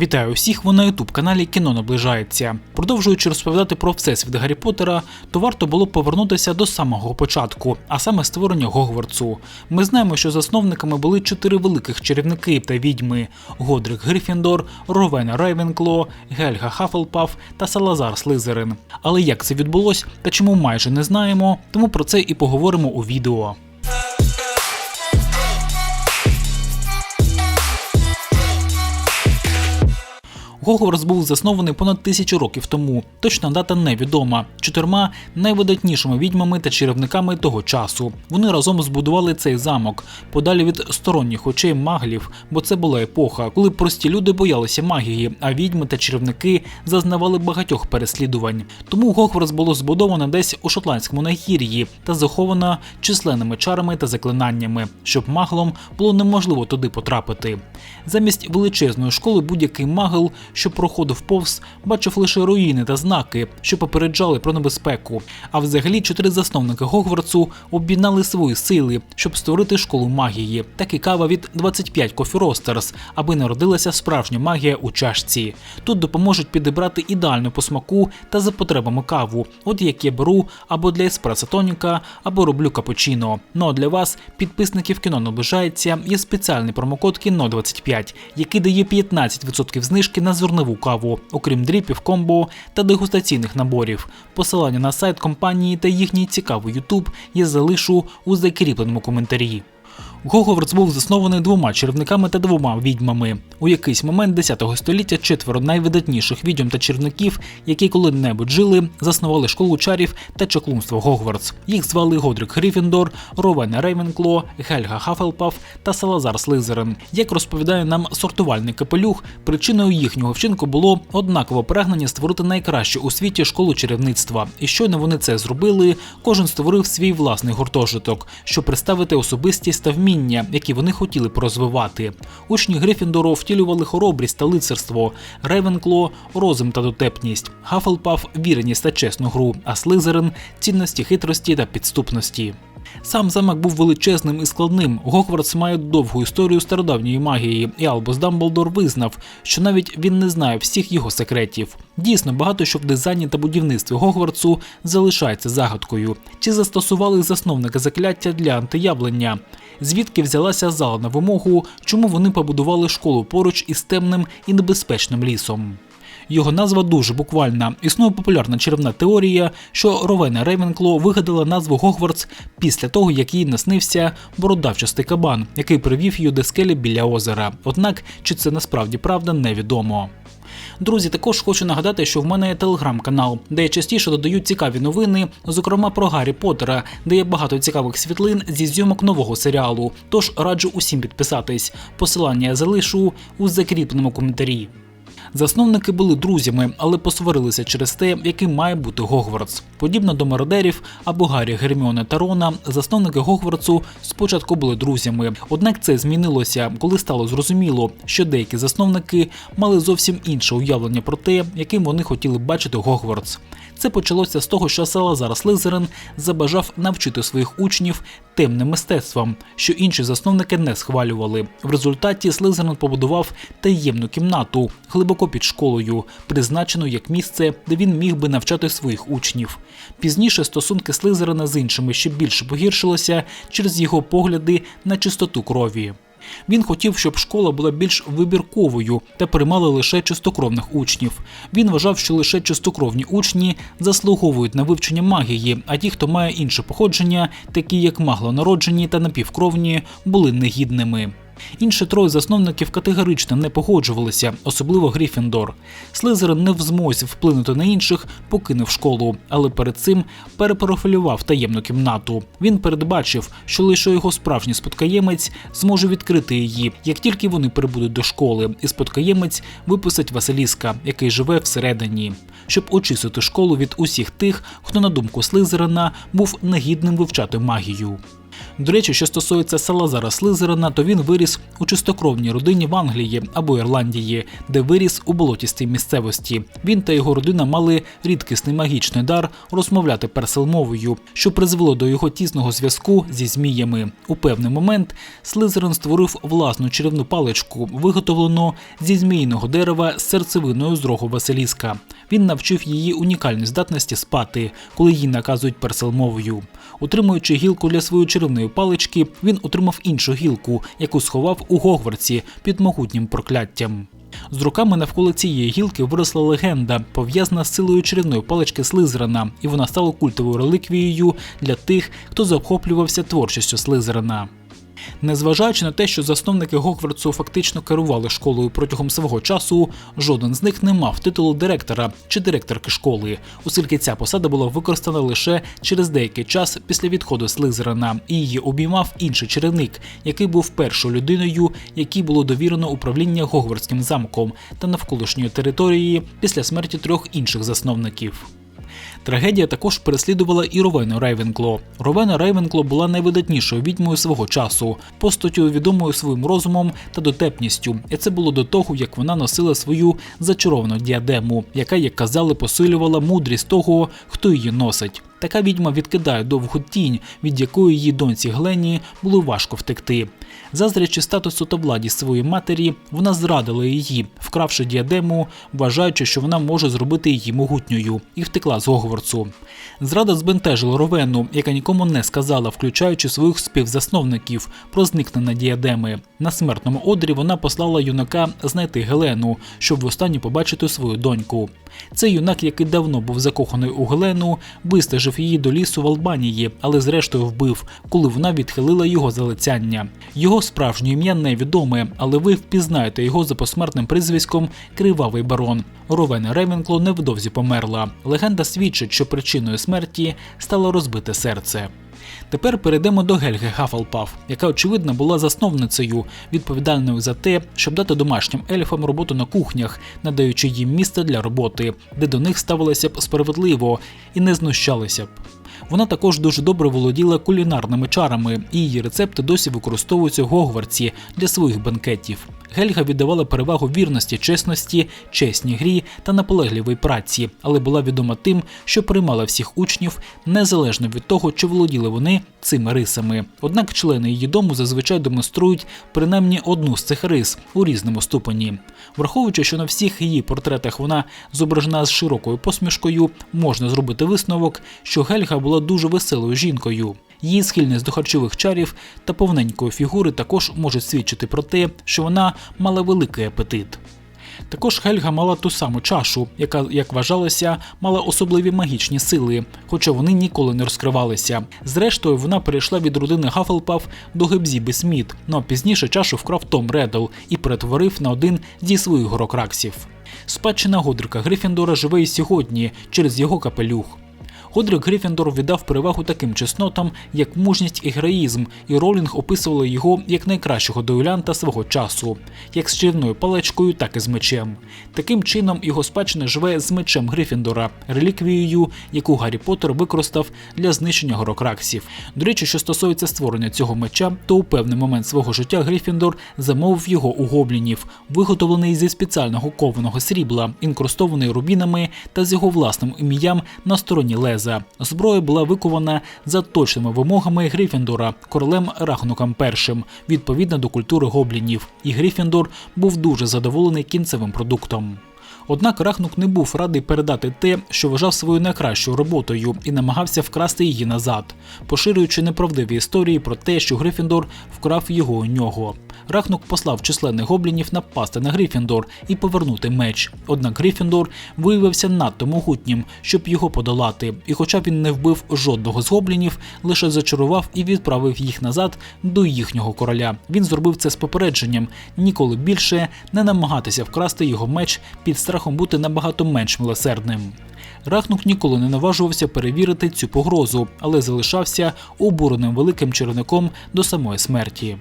Вітаю усіх! Ви на ютуб каналі Кіно наближається. Продовжуючи розповідати про всесвіт Гаррі Поттера, то варто було повернутися до самого початку, а саме створення Гогвартсу. Ми знаємо, що засновниками були чотири великих чарівники та відьми: Годрик Грифіндор, Ровена Рейвенкло, Гельга Хафелпаф та Салазар Слизерин. Але як це відбулось та чому майже не знаємо, тому про це і поговоримо у відео. Гогвартс був заснований понад тисячу років тому. Точна дата невідома. Чотирма найвидатнішими відьмами та чарівниками того часу. Вони разом збудували цей замок подалі від сторонніх очей маглів, бо це була епоха, коли прості люди боялися магії, а відьми та чарівники зазнавали багатьох переслідувань. Тому Гогвартс було збудовано десь у шотландському нагір'ї та заховано численними чарами та заклинаннями, щоб маглом було неможливо туди потрапити. Замість величезної школи будь-який магл що проходив повз, бачив лише руїни та знаки, що попереджали про небезпеку. А взагалі чотири засновники Гогвартсу об'єднали свої сили, щоб створити школу магії, так і кава від 25 Coffee Roasters, аби народилася справжня магія у чашці. Тут допоможуть підібрати ідеальну по смаку та за потребами каву, от як я беру або для еспресо тоніка, або роблю капучино. Ну а для вас, підписників кіно наближається, є спеціальний промокод кіно 25 який дає 15% знижки на зернову каву, окрім дріпів, комбо та дегустаційних наборів. Посилання на сайт компанії та їхній цікавий YouTube я залишу у закріпленому коментарі. Гогвартс був заснований двома чарівниками та двома відьмами. У якийсь момент 10 століття четверо найвидатніших відьом та чарівників, які коли-небудь жили, заснували школу чарів та чаклунство Гогвартс. Їх звали Годрик Грифіндор, Ровена Рейвенкло, Гельга Хафелпаф та Салазар Слизерин. Як розповідає нам сортувальний капелюх, причиною їхнього вчинку було однакове прагнення створити найкращу у світі школу чарівництва. І щойно вони це зробили, кожен створив свій власний гуртожиток, щоб представити особистість та вміння, які вони хотіли порозвивати. Учні Грифіндору втілювали хоробрість та лицарство, Ревенкло розум та дотепність, Гафлпаф віреність та чесну гру, а Слизерин цінності хитрості та підступності. Сам замок був величезним і складним. Гогвартс має довгу історію стародавньої магії, і Албус Дамблдор визнав, що навіть він не знає всіх його секретів. Дійсно, багато що в дизайні та будівництві Гогвартсу залишається загадкою. Чи застосували засновники закляття для антиявлення? Звідки взялася зала на вимогу, чому вони побудували школу поруч із темним і небезпечним лісом? Його назва дуже буквальна. Існує популярна чарівна теорія, що Ровена Рейвенкло вигадала назву Гогвартс після того, як їй наснився бородавчастий кабан, який привів її до скелі біля озера. Однак, чи це насправді правда, невідомо. Друзі, також хочу нагадати, що в мене є телеграм-канал, де я частіше додаю цікаві новини, зокрема про Гаррі Поттера, де є багато цікавих світлин зі зйомок нового серіалу. Тож раджу усім підписатись. Посилання я залишу у закріпленому коментарі. Засновники були друзями, але посварилися через те, яким має бути Гогвартс. Подібно до мародерів або Гаррі Герміони та Рона, засновники Гогвартсу спочатку були друзями. Однак це змінилося, коли стало зрозуміло, що деякі засновники мали зовсім інше уявлення про те, яким вони хотіли бачити Гогвартс. Це почалося з того, що Салазар Слизерин забажав навчити своїх учнів темним мистецтвом, що інші засновники не схвалювали. В результаті Слизерин побудував таємну кімнату глибоко під школою, призначену як місце, де він міг би навчати своїх учнів. Пізніше стосунки Слизерина з іншими ще більше погіршилися через його погляди на чистоту крові. Він хотів, щоб школа була більш вибірковою та приймала лише чистокровних учнів. Він вважав, що лише чистокровні учні заслуговують на вивчення магії, а ті, хто має інше походження, такі як маглонароджені та напівкровні, були негідними. Інші троє засновників категорично не погоджувалися, особливо Гріфіндор. Слизерин не в змозі вплинути на інших, покинув школу, але перед цим перепрофілював таємну кімнату. Він передбачив, що лише його справжній спадкоємець зможе відкрити її, як тільки вони прибудуть до школи, і спадкоємець виписать Василіска, який живе всередині, щоб очистити школу від усіх тих, хто, на думку Слизерина, був негідним вивчати магію. До речі, що стосується Салазара Слизерина, то він виріс у чистокровній родині в Англії або Ірландії, де виріс у болотістій місцевості. Він та його родина мали рідкісний магічний дар розмовляти перселмовою, що призвело до його тісного зв'язку зі зміями. У певний момент Слизерин створив власну чарівну паличку, виготовлену зі змійного дерева з серцевиною з рогу Василіска. Він навчив її унікальній здатності спати, коли їй наказують перселмовою. Утримуючи гілку для своєї чарівної палички, він отримав іншу гілку, яку сховав у Гогвартсі під могутнім прокляттям. З руками навколо цієї гілки виросла легенда, пов'язана з силою чарівної палички Слизерина, і вона стала культовою реліквією для тих, хто захоплювався творчістю Слизерина. Незважаючи на те, що засновники Гогвартсу фактично керували школою протягом свого часу, жоден з них не мав титулу директора чи директорки школи, оскільки ця посада була використана лише через деякий час після відходу Слизерина, і її обіймав інший чарівник, який був першою людиною, якій було довірено управління Гогвартським замком та навколишньої території після смерті трьох інших засновників. Трагедія також переслідувала і Ровену Рейвенкло. Ровена Рейвенкло була найвидатнішою відьмою свого часу, постаттю відомою своїм розумом та дотепністю. І це було до того, як вона носила свою зачаровану діадему, яка, як казали, посилювала мудрість того, хто її носить. Така відьма відкидає довгу тінь, від якої її доньці Глені було важко втекти. Заздрячи статусу та владі своєї матері, вона зрадила її, вкравши діадему, вважаючи, що вона може зробити її могутньою, і втекла з Гогвартсу. Зрада збентежила Ровену, яка нікому не сказала, включаючи своїх співзасновників, про зникнення діадеми. На смертному одрі вона послала юнака знайти Гелену, щоб востаннє побачити свою доньку. Цей юнак, який давно був закоханий у Гелену, вистежив її до лісу в Албанії, але зрештою вбив, коли вона відхилила його залицяння. Його справжнє ім'я невідоме, але ви впізнаєте його за посмертним прізвиськом Кривавий барон. Ровена Ревенкло невдовзі померла. Легенда свідчить, що причиною смерті стало розбите серце. Тепер перейдемо до Гельги Гафалпаф, яка очевидно була засновницею, відповідальною за те, щоб дати домашнім ельфам роботу на кухнях, надаючи їм місце для роботи, де до них ставилося б справедливо і не знущалися б. Вона також дуже добре володіла кулінарними чарами, і її рецепти досі використовуються в Гогвартсі для своїх бенкетів. Гельга віддавала перевагу вірності, чесності, чесній грі та наполегливій праці, але була відома тим, що приймала всіх учнів незалежно від того, чи володіли вони цими рисами. Однак члени її дому зазвичай демонструють принаймні одну з цих рис у різному ступені. Враховуючи, що на всіх її портретах вона зображена з широкою посмішкою, можна зробити висновок, що Гельга була дуже веселою жінкою. Її схильність до харчових чарів та повненької фігури також можуть свідчити про те, що вона мала великий апетит. Також Хельга мала ту саму чашу, яка, як вважалося, мала особливі магічні сили, хоча вони ніколи не розкривалися. Зрештою, вона перейшла від родини Гафелпаф до Гебзіби Сміт, ну а пізніше чашу вкрав Том Реддл і перетворив на один зі своїх горокраксів. Спадщина Годрика Грифіндора живе і сьогодні через його капелюх. Годрик Грифіндор віддав перевагу таким чеснотам, як мужність і героїзм, і Ролінг описувала його як найкращого дуелянта свого часу, як з чарівною паличкою, так і з мечем. Таким чином його спадщина живе з мечем Грифіндора, реліквією, яку Гаррі Поттер використав для знищення горокраксів. До речі, що стосується створення цього меча, то у певний момент свого життя Грифіндор замовив його у гоблінів, виготовлений зі спеціального кованого срібла, інкрустований рубінами та з його власним ім'ям на стороні леза. Зброя була викована за точними вимогами Грифіндора королем Рахнуком першим, відповідно до культури гоблінів, і Грифіндор був дуже задоволений кінцевим продуктом. Однак Рахнук не був радий передати те, що вважав своєю найкращою роботою, і намагався вкрасти її назад, поширюючи неправдиві історії про те, що Грифіндор вкрав його у нього. Рахнук послав численних гоблінів напасти на Грифіндор і повернути меч. Однак Грифіндор виявився надто могутнім, щоб його подолати. І, хоча він не вбив жодного з гоблінів, лише зачарував і відправив їх назад до їхнього короля. Він зробив це з попередженням ніколи більше не намагатися вкрасти його меч під страхом бути набагато менш милосердним. Рахнук ніколи не наважувався перевірити цю погрозу, але залишався обуреним великим чарівником до самої смерті.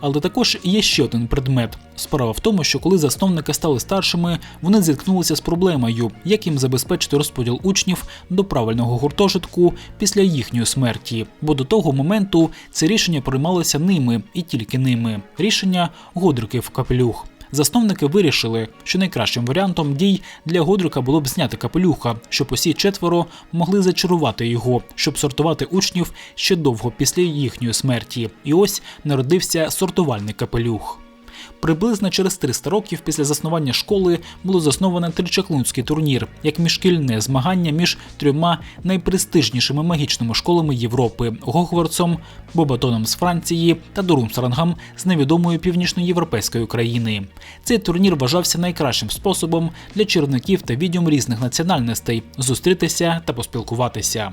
Але також є ще один предмет. Справа в тому, що коли засновники стали старшими, вони зіткнулися з проблемою, як їм забезпечити розподіл учнів до правильного гуртожитку після їхньої смерті. Бо до того моменту це рішення приймалося ними і тільки ними. Рішення Годриків капелюх. Засновники вирішили, що найкращим варіантом дій для Годрика було б зняти капелюха, щоб усі четверо могли зачарувати його, щоб сортувати учнів ще довго після їхньої смерті. І ось народився сортувальний капелюх. Приблизно через 300 років після заснування школи було засновано тричаклунський турнір як міжшкільне змагання між трьома найпрестижнішими магічними школами Європи Гогвартсом, Бобатоном з Франції та Дурумсрангом з невідомої північноєвропейської країни. Цей турнір вважався найкращим способом для чарівників та відьом різних національностей зустрітися та поспілкуватися.